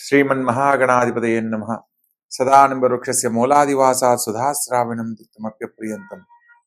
శ్రీమన్మహాగణాధిపతయ నమ సదానంబవృక్షస్య మూలాదివాసాత్ సుధాశ్రావణం తిక్తమప్యప్రియంతం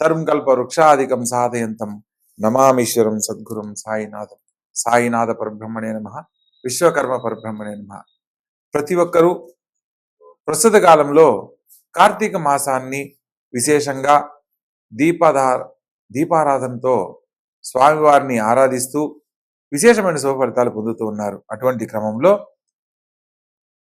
తరుం కల్పవృక్షాదికం సాధయంతం నమామీశ్వరం సద్గురుం సాయినాథం సాయినాథ పరబ్రహ్మణే నమ విశ్వకర్మ పరబ్రహ్మణే నమ ప్రతి ఒక్కరూ ప్రస్తుత కాలంలో కార్తీక మాసాన్ని విశేషంగా దీపదా దీపారాధనతో స్వామివారిని ఆరాధిస్తూ విశేషమైన శుభ ఫలితాలు పొందుతూ ఉన్నారు. అటువంటి క్రమంలో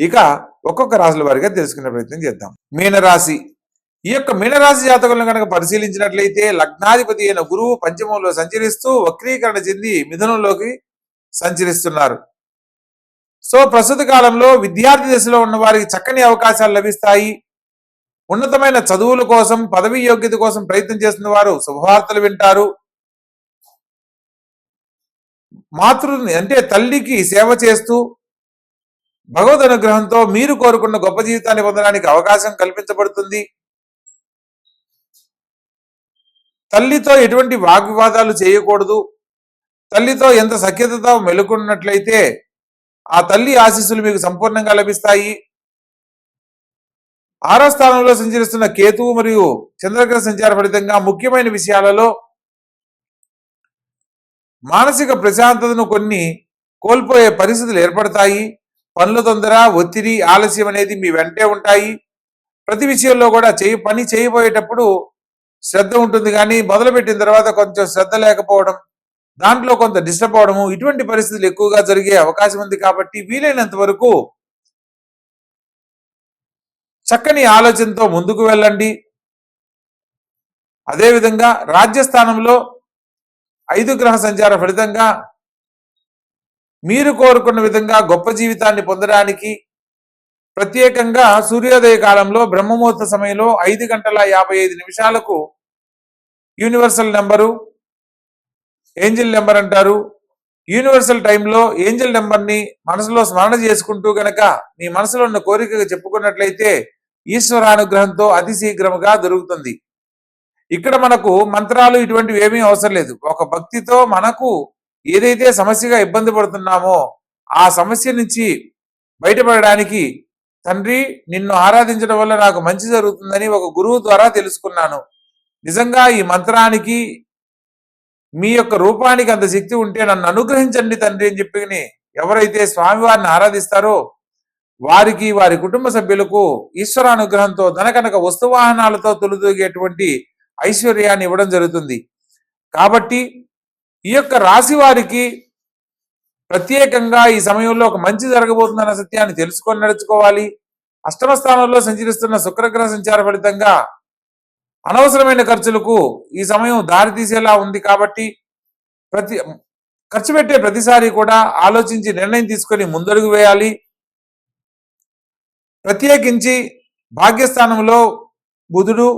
ఇక ఒక్కొక్క రాశుల వారిగా తెలుసుకునే ప్రయత్నం చేద్దాం. మీనరాశి. ఈ యొక్క మీనరాశి జాతకులను కనుక పరిశీలించినట్లయితే లగ్నాధిపతి అయిన గురువు పంచమంలో సంచరిస్తూ వక్రీకరణ చెంది మిథునంలోకి సంచరిస్తున్నారు. సో ప్రస్తుత కాలంలో విద్యార్థి దశలో ఉన్న వారికి చక్కని అవకాశాలు లభిస్తాయి. ఉన్నతమైన చదువుల కోసం పదవి యోగ్యత కోసం ప్రయత్నం చేస్తున్న వారు శుభవార్తలు వింటారు. మాతృని అంటే తల్లికి సేవ చేస్తూ భగవద్ అనుగ్రహంతో మీరు కోరుకున్న గొప్ప జీవితాన్ని పొందడానికి అవకాశం కల్పించబడుతుంది. తల్లితో ఎటువంటి వాగ్వివాదాలు చేయకూడదు. తల్లితో ఎంత సఖ్యతతో మెలుకున్నట్లయితే ఆ తల్లి ఆశీస్సులు మీకు సంపూర్ణంగా లభిస్తాయి. ఆరో స్థానంలో సంచరిస్తున్న కేతువు మరియు చంద్రగ్రహ సంచార ఫలితంగా ముఖ్యమైన విషయాలలో మానసిక ప్రశాంతతను కొన్ని కోల్పోయే పరిస్థితులు ఏర్పడతాయి. పనుల తొందర ఒత్తిడి ఆలస్యం అనేది మీ వెంటే ఉంటాయి. ప్రతి విషయంలో కూడా చేయి పని చేయబోయేటప్పుడు శ్రద్ధ ఉంటుంది కానీ మొదలుపెట్టిన తర్వాత కొంచెం శ్రద్ధ లేకపోవడం దాంట్లో కొంత డిస్టర్బ్ అవడము ఇటువంటి పరిస్థితులు ఎక్కువగా జరిగే అవకాశం ఉంది కాబట్టి వీలైనంత వరకు చక్కని ఆలోచనతో ముందుకు వెళ్ళండి. అదేవిధంగా రాజ్యస్థానంలో ఐదు గ్రహ సంచార ఫలితంగా మీరు కోరుకున్న విధంగా గొప్ప జీవితాన్ని పొందడానికి ప్రత్యేకంగా సూర్యోదయ కాలంలో బ్రహ్మముహూర్త సమయంలో ఐదు గంటల యాభై ఐదు నిమిషాలకు యూనివర్సల్ నెంబరు ఏంజిల్ నెంబర్ అంటారు. యూనివర్సల్ టైంలో ఏంజిల్ నెంబర్ని మనసులో స్మరణ చేసుకుంటూ గనక మీ మనసులో ఉన్న కోరిక చెప్పుకున్నట్లయితే ఈశ్వరానుగ్రహంతో అతి శీఘ్రముగా దొరుకుతుంది. ఇక్కడ మనకు మంత్రాలు ఇటువంటివి ఏమీ అవసరం లేదు. ఒక భక్తితో మనకు ఏదైతే సమస్యగా ఇబ్బంది పడుతున్నామో ఆ సమస్య నుంచి బయటపడడానికి తండ్రి నిన్ను ఆరాధించడం వల్ల నాకు మంచి జరుగుతుందని ఒక గురువు ద్వారా తెలుసుకున్నాను. నిజంగా ఈ మంత్రానికి మీ యొక్క రూపానికి అంత శక్తి ఉంటే నన్ను అనుగ్రహించండి తండ్రి అని చెప్పి ఎవరైతే స్వామివారిని ఆరాధిస్తారో వారికి వారి కుటుంబ సభ్యులకు ఈశ్వరానుగ్రహంతో ధనకనక వస్తువాహనాలతో తొలుదూగేటువంటి ఐశ్వర్యాన్ని ఇవ్వడం జరుగుతుంది. కాబట్టి ఈ యొక్క రాశి వారికి ప్రత్యేకంగా ఈ సమయంలో ఒక మంచి జరగబోతుందన్న సత్యాన్ని తెలుసుకొని నడుచుకోవాలి. అష్టమ స్థానంలో సంచరిస్తున్న శుక్రగ్రహ సంచార ఫలితంగా అనవసరమైన ఖర్చులకు ఈ సమయం దారి తీసేలా ఉంది కాబట్టి ప్రతి ఖర్చు పెట్టే ప్రతిసారి కూడా ఆలోచించి నిర్ణయం తీసుకొని ముందడుగు వేయాలి. ప్రత్యేకించి భాగ్యస్థానంలో బుధుడు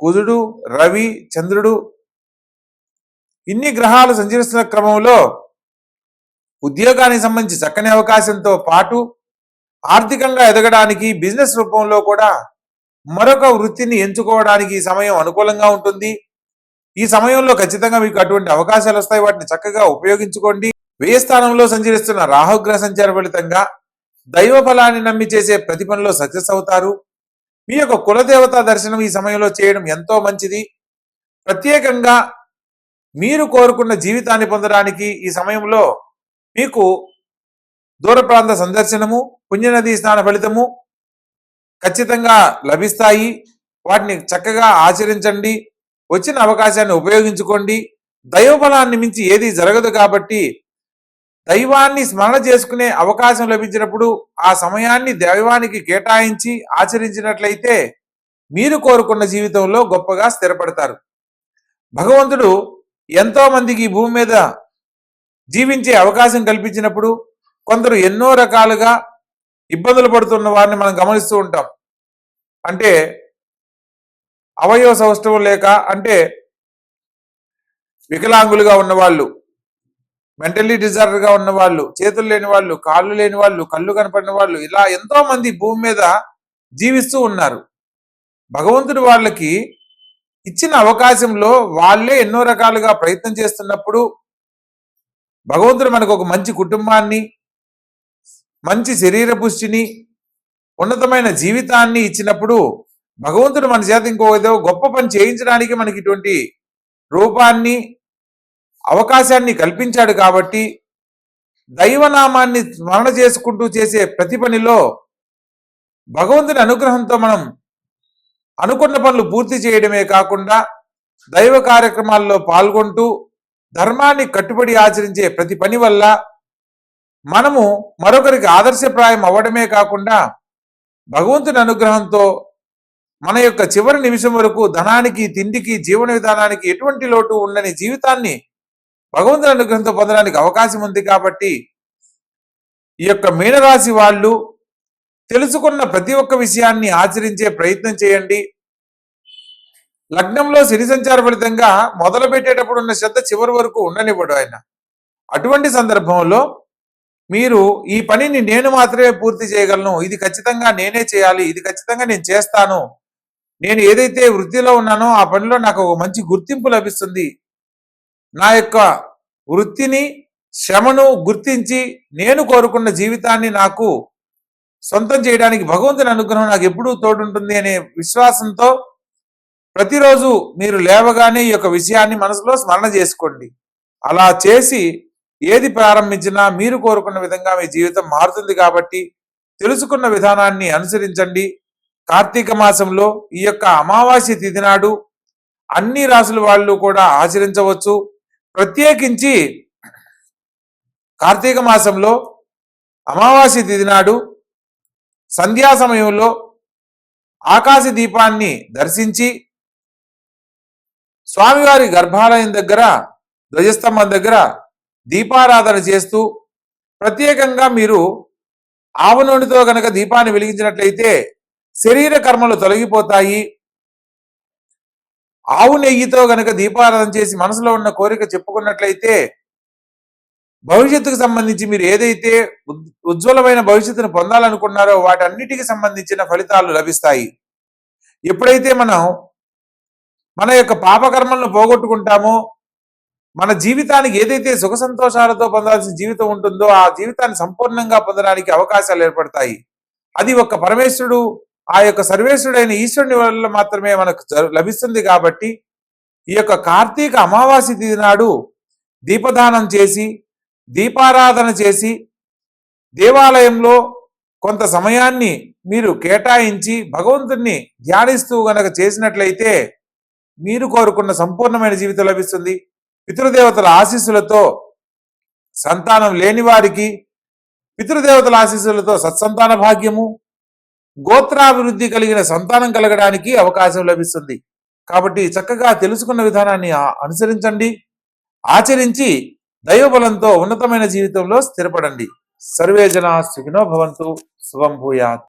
కుజుడు రవి చంద్రుడు ఇన్ని గ్రహాలు సంచరిస్తున్న క్రమంలో ఉద్యోగానికి సంబంధించి చక్కని అవకాశంతో పాటు ఆర్థికంగా ఎదగడానికి బిజినెస్ రూపంలో కూడా మరొక వృత్తిని ఎంచుకోవడానికి ఈ సమయం అనుకూలంగా ఉంటుంది. ఈ సమయంలో ఖచ్చితంగా మీకు అటువంటి అవకాశాలు వస్తాయి. వాటిని చక్కగా ఉపయోగించుకోండి. వ్యయ స్థానంలో సంచరిస్తున్న రాహుగ్రహ సంచార ఫలితంగా దైవ ఫలాన్ని నమ్మి చేసే ప్రతి పనిలో సక్సెస్ అవుతారు. మీ యొక్క కులదేవత దర్శనం ఈ సమయంలో చేయడం ఎంతో మంచిది. ప్రత్యేకంగా మీరు కోరుకున్న జీవితాన్ని పొందడానికి ఈ సమయంలో మీకు దూర ప్రాంత సందర్శనము పుణ్యనదీ స్నాన ఫలితము ఖచ్చితంగా లభిస్తాయి. వాటిని చక్కగా ఆచరించండి. వచ్చిన అవకాశాన్ని ఉపయోగించుకోండి. దైవబలాన్ని మించి ఏది జరగదు కాబట్టి దైవాన్ని స్మరణ చేసుకునే అవకాశం లభించినప్పుడు ఆ సమయాన్ని దైవానికి కేటాయించి ఆచరించినట్లయితే మీరు కోరుకున్న జీవితంలో గొప్పగా స్థిరపడతారు. భగవంతుడు ఎంతో మందికి ఈ భూమి మీద జీవించే అవకాశం కల్పించినప్పుడు కొందరు ఎన్నో రకాలుగా ఇబ్బందులు పడుతున్న వారిని మనం గమనిస్తూ ఉంటాం. అంటే అవయవ సౌష్ఠవం లేక అంటే వికలాంగులుగా ఉన్నవాళ్ళు మెంటల్లీ డిజార్డర్గా ఉన్న వాళ్ళు చేతులు లేని వాళ్ళు కాళ్ళు లేని వాళ్ళు కళ్ళు కనపడిన వాళ్ళు ఇలా ఎంతో మంది భూమి మీద జీవిస్తూ ఉన్నారు. భగవంతుడు వాళ్ళకి ఇచ్చిన అవకాశంలో వాళ్ళే ఎన్నో రకాలుగా ప్రయత్నం చేస్తున్నప్పుడు భగవంతుడు మనకు ఒక మంచి కుటుంబాన్ని మంచి శరీర పుష్టిని ఉన్నతమైన జీవితాన్ని ఇచ్చినప్పుడు భగవంతుడు మన చేత ఇంకో ఏదో గొప్ప పని చేయించడానికి మనకి ఇటువంటి రూపాన్ని అవకాశాన్ని కల్పించాడు కాబట్టి దైవనామాన్ని స్మరణ చేసుకుంటూ చేసే ప్రతి పనిలో భగవంతుని అనుగ్రహంతో మనం అనుకున్న పనులు పూర్తి చేయడమే కాకుండా దైవ కార్యక్రమాల్లో పాల్గొంటూ ధర్మాన్ని కట్టుబడి ఆచరించే ప్రతి పని వల్ల మనము మరొకరికి ఆదర్శప్రాయం అవ్వడమే కాకుండా భగవంతుని అనుగ్రహంతో మన యొక్క చివరి నిమిషం వరకు ధనానికి తిండికి జీవన విధానానికి ఎటువంటి లోటు ఉండని జీవితాన్ని భగవంతుని అనుగ్రహంతో పొందడానికి అవకాశం ఉంది కాబట్టి ఈ యొక్క మీనరాశి వాళ్ళు తెలుసుకున్న ప్రతి ఒక్క విషయాన్ని ఆచరించే ప్రయత్నం చేయండి. లగ్నంలో సిరి సంచార ఫలితంగా మొదలు పెట్టేటప్పుడు ఉన్న శ్రద్ధ చివరి వరకు ఉండనివ్వడు ఆయన. అటువంటి సందర్భంలో మీరు ఈ పనిని నేను మాత్రమే పూర్తి చేయగలను ఇది ఖచ్చితంగా నేనే చేయాలి ఇది ఖచ్చితంగా నేను చేస్తాను నేను ఏదైతే వృత్తిలో ఉన్నానో ఆ పనిలో నాకు ఒక మంచి గుర్తింపు లభిస్తుంది నా యొక్క వృత్తిని శ్రమను గుర్తించి నేను కోరుకున్న జీవితాన్ని నాకు సొంతం చేయడానికి భగవంతుని అనుగ్రహం నాకు ఎప్పుడూ తోడుంటుంది అనే విశ్వాసంతో ప్రతిరోజు మీరు లేవగానే ఈ యొక్క విషయాన్ని మనసులో స్మరణ చేసుకోండి. అలా చేసి ఏది ప్రారంభించినా మీరు కోరుకున్న విధంగా మీ జీవితం మారుతుంది కాబట్టి తెలుసుకున్న విధానాన్ని అనుసరించండి. కార్తీక మాసంలో ఈ యొక్క అమావాస్య తిథి నాడు అన్ని రాసుల వాళ్ళు కూడా ఆచరించవచ్చు. ప్రత్యేకించి కార్తీక మాసంలో అమావాస్య తిథి నాడు సంధ్యా సమయంలో ఆకాశ దీపాన్ని దర్శించి స్వామివారి గర్భాలయం దగ్గర ధ్వజస్తంభం దగ్గర దీపారాధన చేస్తూ ప్రత్యేకంగా మీరు ఆవు నూనెతో గనక దీపాన్ని వెలిగించినట్లయితే శరీర కర్మలు తొలగిపోతాయి. ఆవు నెయ్యితో గనక దీపారాధన చేసి మనసులో ఉన్న కోరిక చెప్పుకున్నట్లయితే భవిష్యత్తుకు సంబంధించి మీరు ఏదైతే ఉజ్వలమైన భవిష్యత్తును పొందాలనుకున్నారో వాటన్నిటికి సంబంధించిన ఫలితాలు లభిస్తాయి. ఎప్పుడైతే మనం మన యొక్క పాపకర్మలను పోగొట్టుకుంటామో. మన జీవితానికి ఏదైతే సుఖ సంతోషాలతో పొందాల్సిన జీవితం ఉంటుందో ఆ జీవితాన్ని సంపూర్ణంగా పొందడానికి అవకాశాలు ఏర్పడతాయి. అది ఒక పరమేశ్వరుడు ఆ యొక్క సర్వేశ్వరుడైన ఈశ్వరుని వల్ల మాత్రమే మనకు లభిస్తుంది కాబట్టి ఈ యొక్క కార్తీక అమావాస్య తిథి నాడు దీపదానం చేసి దీపారాధన చేసి దేవాలయంలో కొంత సమయాన్ని మీరు కేటాయించి భగవంతుణ్ణి ధ్యానిస్తూ గనక చేసినట్లయితే మీరు కోరుకున్న సంపూర్ణమైన జీవితం లభిస్తుంది. పితృదేవతల ఆశీస్సులతో సంతానం లేని వారికి పితృదేవతల ఆశీస్సులతో సత్సంతాన భాగ్యము గోత్రాభివృద్ధి కలిగిన సంతానం కలగడానికి అవకాశం లభిస్తుంది. కాబట్టి చక్కగా తెలుసుకున్న విధానాన్ని అనుసరించండి. ఆచరించి దైవబలంతో ఉన్నతమైన జీవితంలో స్థిరపడండి. సర్వే జన సుఖినో భవంతు. శుభం భూయాత్.